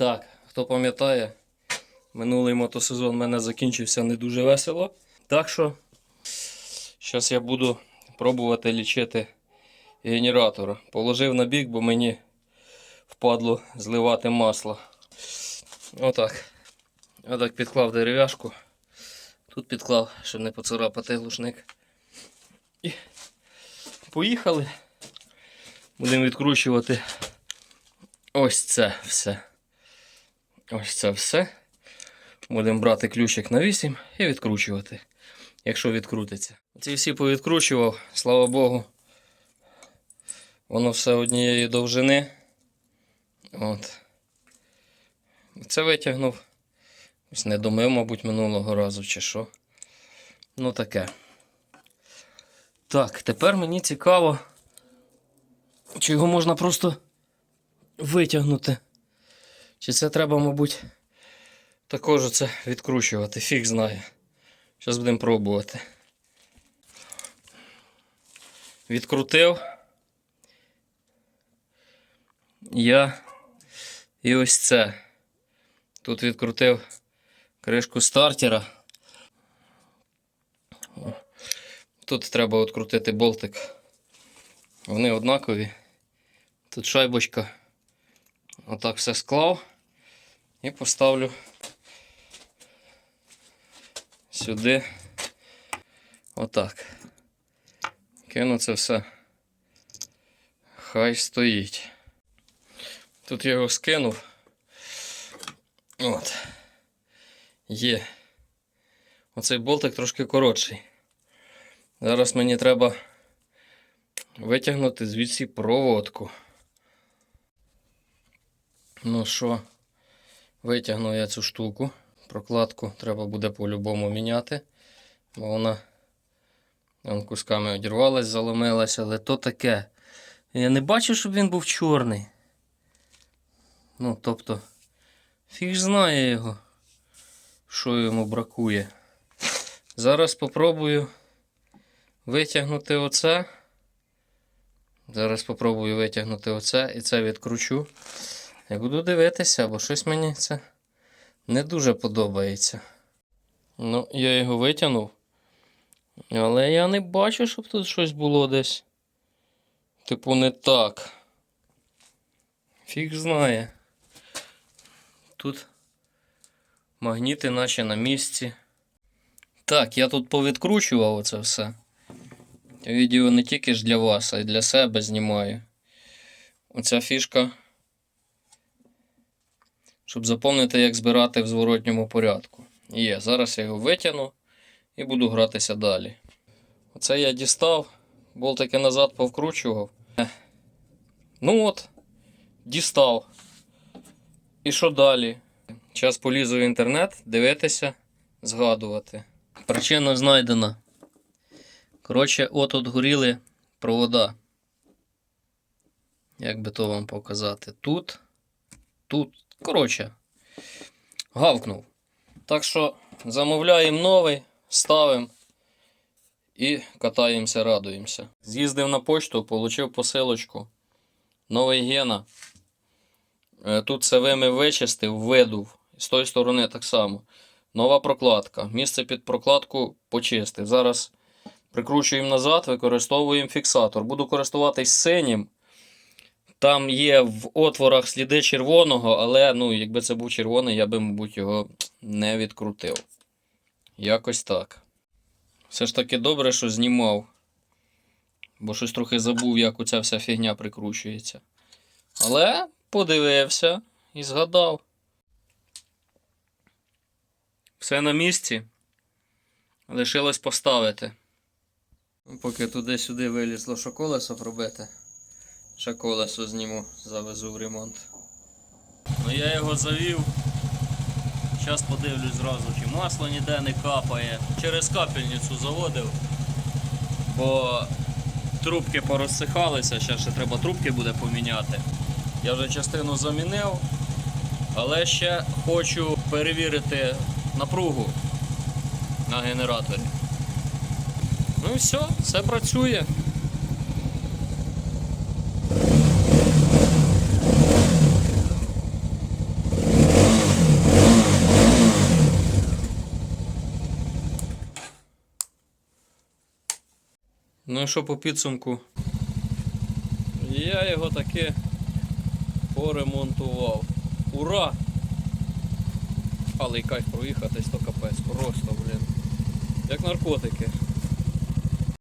Так, хто пам'ятає, минулий мотосезон в мене закінчився не дуже весело. Так що, зараз я буду пробувати лічити генератор. Положив на бік, бо мені впадло зливати масло. Отак. Отак підклав дерев'яшку. Тут підклав, щоб не поцарапати глушник. І поїхали. Будемо відкручувати ось це все. Ось це все. Будемо брати ключик на 8 і відкручувати, якщо відкрутиться. Ці всі повідкручував, слава Богу. Воно все однієї довжини. От. Це витягнув. Ось не домив, мабуть, минулого разу чи що. Ну таке. Так, тепер мені цікаво, чи його можна просто витягнути. Чи це треба, мабуть, також це відкручувати. Фіг знає. Зараз будемо пробувати. Відкрутив. Я і ось це. Тут відкрутив кришку стартера. Тут треба відкрутити болтик. Вони однакові. Тут шайбочка. Отак все склав і поставлю сюди. Отак. Кину це все. Хай стоїть. Тут я його скинув. От. Є. Оцей болтик трошки коротший. Зараз мені треба витягнути звідси проводку. Ну що, витягну я цю штуку. Прокладку треба буде по-любому міняти, бо вона вон кусками одірвалась, заломилась, але то таке. Я не бачу, щоб він був чорний. Ну, тобто, фіг знає його, що йому бракує. Зараз спробую витягнути оце. Зараз спробую витягнути оце і це відкручу. Я буду дивитися, бо щось мені це не дуже подобається. Ну, я його витягнув. Але я не бачу, щоб тут щось було десь. Типу, не так. Фіг знає. Тут магніти наче на місці. Так, я тут повідкручував оце все. Відео не тільки ж для вас, а й для себе знімаю. Оця фішка щоб запам'ятати, як збирати в зворотньому порядку. Є, зараз я його витягну і буду гратися далі. Оце я дістав, болтики назад повкручував. Ну от, дістав. І що далі? Зараз полізу в інтернет, дивитися, згадувати. Причина знайдена. Коротше, от от горіли провода. Як би то вам показати? Тут, тут Коротше, гавкнув. Так що замовляємо новий, ставимо і катаємося, радуємося. З'їздив на почту, отримав посилочку. Новий гена. Е, Тут все вимив вичистив, видув. З тої сторони так само. Нова прокладка. Місце під прокладку почистив. Зараз прикручуємо назад, використовуємо фіксатор. Буду користуватись синім. Там є в отворах сліди червоного, але ну, якби це був червоний, я би, мабуть, його не відкрутив. Якось так. Все ж таки добре, що знімав. Бо щось трохи забув, як оця вся фігня прикручується. Але подивився і згадав. Все на місці. Лишилось поставити. Поки туди-сюди вилізло, що колесо пробити. Ще колесо зніму, завезу в ремонт. Ну я його завів. Зараз подивлюсь зразу, чи масло ніде не капає. Через капельницю заводив, бо трубки порозсихалися, ще ще треба трубки буде поміняти. Я вже частину замінив, але ще хочу перевірити напругу на генераторі. Ну і все, все працює. Ну і що по підсумку? Я його таки поремонтував. Ура! Але й кайф проїхатись, то капець, просто, блін. Як наркотики.